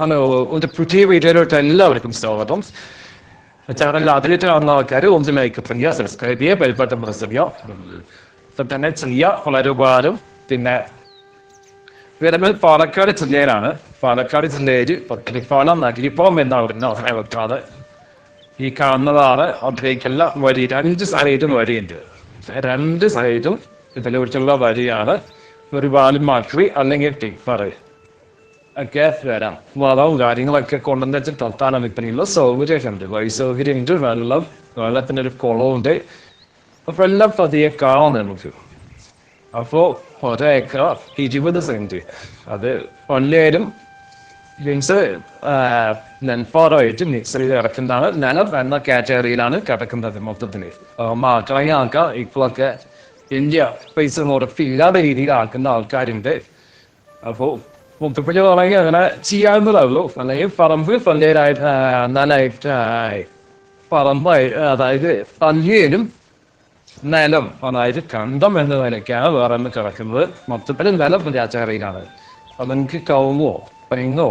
ആണ് ഒരു പുതിയ വീഡിയോയിലോട്ട് എല്ലാവർക്കും സ്വാഗതം ചാനൽ ആദ്യമായിട്ട് കാണുന്ന ആൾക്കാർ ഒന്ന് ലൈക്ക് ചെയ്യുക സബ്സ്ക്രൈബ് ചെയ്യുക ബെൽബട്ടൺ പ്രസ് ചെയ്യുക തന്നെ ചെയ്യുക വളരെ ഉപകാരം പിന്നെ വരുമ്പോൾ പാലക്കാട് ജില്ലയിലാണ് പാലക്കാട് ജില്ലയിൽ പത്തിരിപ്പാലം നഗരിപ്പം എന്നാണ് അവരെ വെക്കാതെ ഈ കാണുന്നതാണ് അതിലേക്കുള്ള വരി രണ്ട് സൈഡും വരിയുണ്ട് രണ്ട് സൈഡും ഇതിലൊഴിച്ചുള്ള വരിയാണ് ഒരു വാലും മാക്രി അല്ലെങ്കിൽ ടിപ്പർ ഒക്കെ വരാം. വളവും കാര്യങ്ങളൊക്കെ കൊണ്ടുവന്ന് വെച്ച് തൊട്ടാണ് ഇപ്പനെയുള്ള സൗകര്യമൊക്കെ വഴി സൗകര്യമുണ്ട് വെള്ളം വെള്ളത്തിന്റെ ഒരു കുളമുണ്ട് അപ്പോൾ എല്ലാം പതിയെ കാണാം നമുക്ക്. അപ്പോൾ ഒരേക്കർ ഇരുപത് സെന്റ് അത് ഒന്നേരും മീൻസ് നെൽപ്പാറമായിട്ട് മിക്സറിൽ ഇറക്കുന്നതാണ്. നെലം എന്ന കാറ്റഗറിയിലാണ് കിടക്കുന്നത് മൊത്തത്തിൽ മാത്രമേ ആൾക്കാർ ഇപ്പോഴൊക്കെ ഇന്ത്യ പൈസ ഉറപ്പില്ലാത്ത രീതിയിൽ ആക്കുന്ന ആൾക്കാരുണ്ട്. അപ്പോൾ മുത്തപ്പഴ തുടങ്ങി അങ്ങനെ ചെയ്യാവുന്നതാവുള്ളൂ അല്ലെങ്കിൽ പറമ്പ് പല്ലേരായിട്ട് നന്നായിട്ട് പറമ്പായി അതായത് പല്ലിയിലും നിലം അതായത് കണ്ടം എന്ന നിലയ്ക്കാണ് വേറെ കിടക്കുന്നത് മൊത്തത്തിൽ നിലം പഞ്ചായത്തറിയിലാണ് അപ്പൊ നിങ്ങൾക്ക് കവുങ്ങോ പെങ്ങോ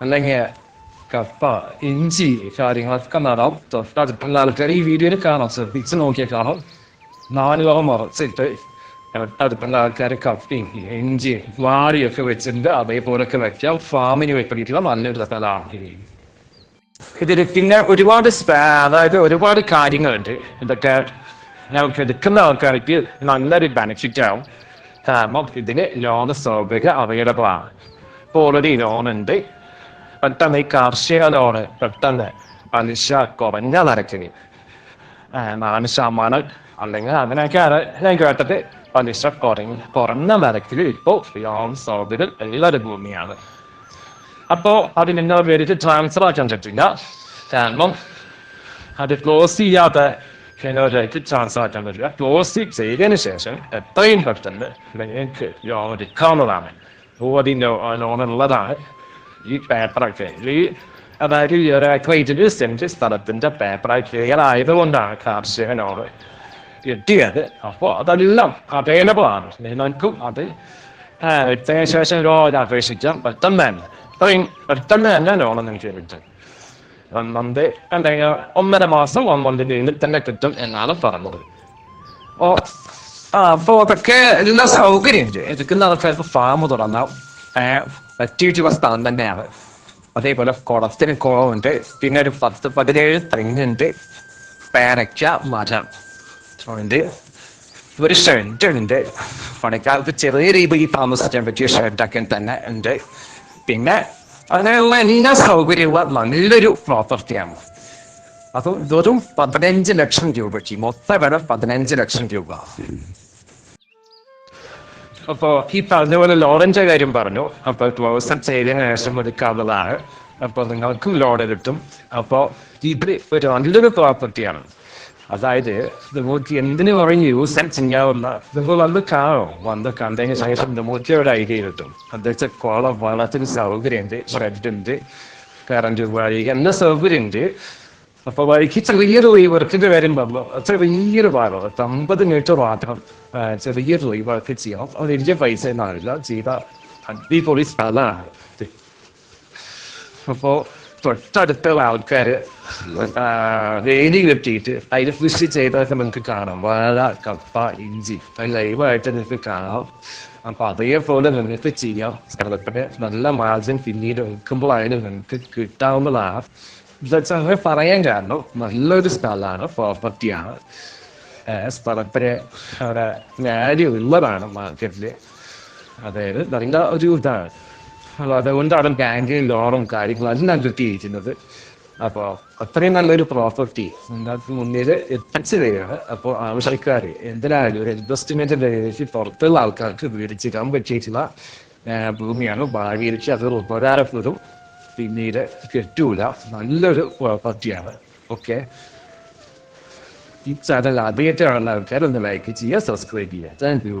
അല്ലെങ്കിൽ കപ്പ ഇഞ്ചി കാര്യങ്ങളൊക്കെ നടാം തൊട്ടടുത്തുള്ള ആൾക്കാർ ഈ വീഡിയോയിൽ കാണാം ശ്രദ്ധിച്ച് നോക്കിയാൽ കാണാം നാല് വളം മറച്ചിട്ട് തൊട്ടടുത്തുള്ള ആൾക്കാരെ കപ്പയും എഞ്ചിൻ വാരിയൊക്കെ വെച്ചിട്ട് അതേപോലൊക്കെ വെച്ചാൽ ഫാമിന് വേണ്ടിയിട്ടുള്ള നല്ലൊരു സ്ഥലമാണ് ഇതിൽ പിന്നെ ഒരുപാട് അതായത് ഒരുപാട് കാര്യങ്ങളുണ്ട്. ഇതൊക്കെ നമുക്ക് എടുക്കുന്ന ആൾക്കാർക്ക് നല്ലൊരു ബെനിഫിറ്റ് ആവും. കാരണം ഇതിന് ലോൺ സൗകര്യം അവൈലബിൾ ആണ് ഇപ്പോൾ ഓൾറെഡി ലോൺ ഉണ്ട്. പെട്ടെന്ന് ഈ കാർഷിക ലോണ് പെട്ടെന്ന് പലിശ കുറഞ്ഞ നിരക്കിന് നാല് ശതമാനം അല്ലെങ്കിൽ അതിനൊക്കെ ഞാൻ കേട്ടിട്ട് പലിശ കുറഞ്ഞ നിരക്കിൽ ഇപ്പോൾ ലോൺ സൗകര്യം എല്ലാവരും ഭൂമിയാണ് അപ്പോ അത് നിങ്ങൾ പേരിട്ട് ട്രാൻസ്ഫർ ആക്കാൻ പറ്റില്ല കാരണം അത് ക്ലോസ് ചെയ്യാത്ത ചിലവരായിട്ട് ട്രാൻസ്ഫർ ആക്കാൻ പറ്റില്ല ക്ലോസ് ചെയ്തതിന് ശേഷം എത്രയും പെട്ടെന്ന് നിങ്ങൾക്ക് ലോൺ എടുക്കാവുന്നതാണ് അതിന്റെ ലോൺ ഉള്ളതാണ് ഈ പേപ്പറൊക്കെ ഈ അതായത് ഈ ഒരു ക്രൈറ്റിൽ സെന്റ് സ്ഥലത്തിന്റെ പേപ്പർ ക്ലിയർ ആയതുകൊണ്ടാണ് കാർഷിക ലോൺ കിട്ടിയത് അപ്പോൾ അതെല്ലാം അവൈലബിൾ ആണ് നിങ്ങൾക്കും അത് ശേഷം ലോൺ അപേക്ഷിക്കാം പെട്ടെന്ന് തന്നെ ഇത്രയും പെട്ടെന്ന് തന്നെ ലോൺ നിങ്ങൾക്ക് കിട്ടും ഒന്നത് എന്തെങ്കിലും ഒന്നര മാസം ഒന്നൊന്നിന്റെ ഇതിൽ തന്നെ കിട്ടും എന്നാണ് പറഞ്ഞത് ഓ ആ അപ്പോൾ അതൊക്കെ എല്ലാ സൗകര്യമുണ്ട് എടുക്കുന്ന ആൾക്കാർക്ക് ഫാം തുടങ്ങാം പറ്റിയിട്ടുള്ള സ്ഥലം തന്നെയാണ് അതേപോലെ കുളത്തിന് കുളമുണ്ട് പിന്നെ ഒരു പത്ത് പതിനേഴ് തെങ്ങുണ്ട് പേരയ്ക്ക മരം ഉണ്ട് ഒരു ഷെഡ് ഉണ്ട് പണിക്കാർക്ക് ചെറിയ രീതിയിൽ താമസിക്കാൻ പറ്റിയ ഷെഡൊക്കെ തന്നെ ഉണ്ട് പിന്നെ അതിനുള്ള എല്ലാ സൗകര്യമുള്ള നല്ലൊരു പ്രോപ്പർട്ടിയാണ് അത് വെറും പതിനഞ്ച് ലക്ഷം രൂപയ്ക്ക് മൊത്തം വില പതിനഞ്ച് ലക്ഷം രൂപ അപ്പോ ഈ പറഞ്ഞ പോലെ ലോണിന്റെ കാര്യം പറഞ്ഞു അപ്പൊ ദിവസം ചെയ്തതിനു ശേഷം എടുക്കാവുന്നതാണ് അപ്പൊ നിങ്ങൾക്കും ലോൺ കിട്ടും അപ്പോ ഇത് ഒരു നല്ലൊരു പ്രോപ്പർട്ടിയാണ് അതായത് ദമൂർത്തി എന്തിനു പറഞ്ഞു? യൂസ് ചെയ്യാവുന്ന നിങ്ങൾ വന്ന് കാണും? വന്ന് കണ്ടതിന് ശേഷം ദമൂർത്തിയുടെ ഐഡിയ കിട്ടും അദ്ദേഹത്തെ കോള വളത്തിന് സൗകര്യം ഷെഡ് ഉണ്ട് കറണ്ട് വഴി എന്ന സൗകര്യമുണ്ട്. അപ്പൊ വഴിക്ക് ചെറിയൊരു വർക്കിന്റെ കാര്യം പറഞ്ഞു. ചെറിയൊരു ഭാഗം അമ്പത് മീറ്റർ മാത്രം ചെറിയൊരു ചെറിയൊരു വർക്ക് ചെയ്യാം. അത് വലിയ പൈസ ഒന്നാവില്ല ചെയ്ത. അടിപൊളി സ്ഥലമാണ് ഇത്. അപ്പോ തൊട്ടടുത്തുള്ള ആൾക്കാര് വേലി കെട്ടിയിട്ട് അതിൽ കൃഷി ചെയ്തൊക്കെ നിങ്ങൾക്ക് കാണാം വാഴ കപ്പ ഇഞ്ചി ലൈവായിട്ട് നിങ്ങൾക്ക് കാണാം അപ്പൊ അതേപോലെ നിങ്ങൾക്ക് ചെയ്യാം സ്ഥലത്തിന് നല്ല മാർജിൻ പിന്നീട് വിൽക്കുമ്പോഴായാലും നിങ്ങൾക്ക് കിട്ടാവുന്നതാണ് ഇതൊക്കെ പറയാൻ കാരണം നല്ലൊരു സ്ഥലമാണ് പ്രോപ്പർട്ടിയാണ് സ്ഥലത്തിന് അവിടെ വാല്യൂ ഉള്ളതാണ് മാർക്കറ്റിൽ അതായത് നല്ല ഒരു ഇതാണ് അതുകൊണ്ടാണ് ബാങ്കിൽ ലോണും കാര്യങ്ങളും എല്ലാം കിട്ടിയിരിക്കുന്നത്. അപ്പോൾ അത്രയും നല്ലൊരു പ്രോപ്പർട്ടി എന്താ മുന്നിൽ എത്തിച്ചു തരികയാണ്. അപ്പോൾ ആവശ്യക്കാർ എന്തിനായാലും ഒരു ഇൻവെസ്റ്റ്മെന്റ് ബേസിൽ പുറത്തുള്ള ആൾക്കാർക്ക് മേടിച്ചിടാൻ പറ്റിയിട്ടുള്ള ഭൂമിയാണ്. ഭാവിയിലേക്ക് അത് ഉപകാരപ്പെടും. പിന്നീട് കിട്ടൂല. നല്ലൊരു പ്രോപ്പർട്ടിയാണ് ഓക്കെ ഈ ചാനൽ ആദ്യമായിട്ടാണ് ആൾക്കാർ ഒന്ന് ലൈക്ക് ചെയ്യുക സബ്സ്ക്രൈബ് ചെയ്യുക. Thank you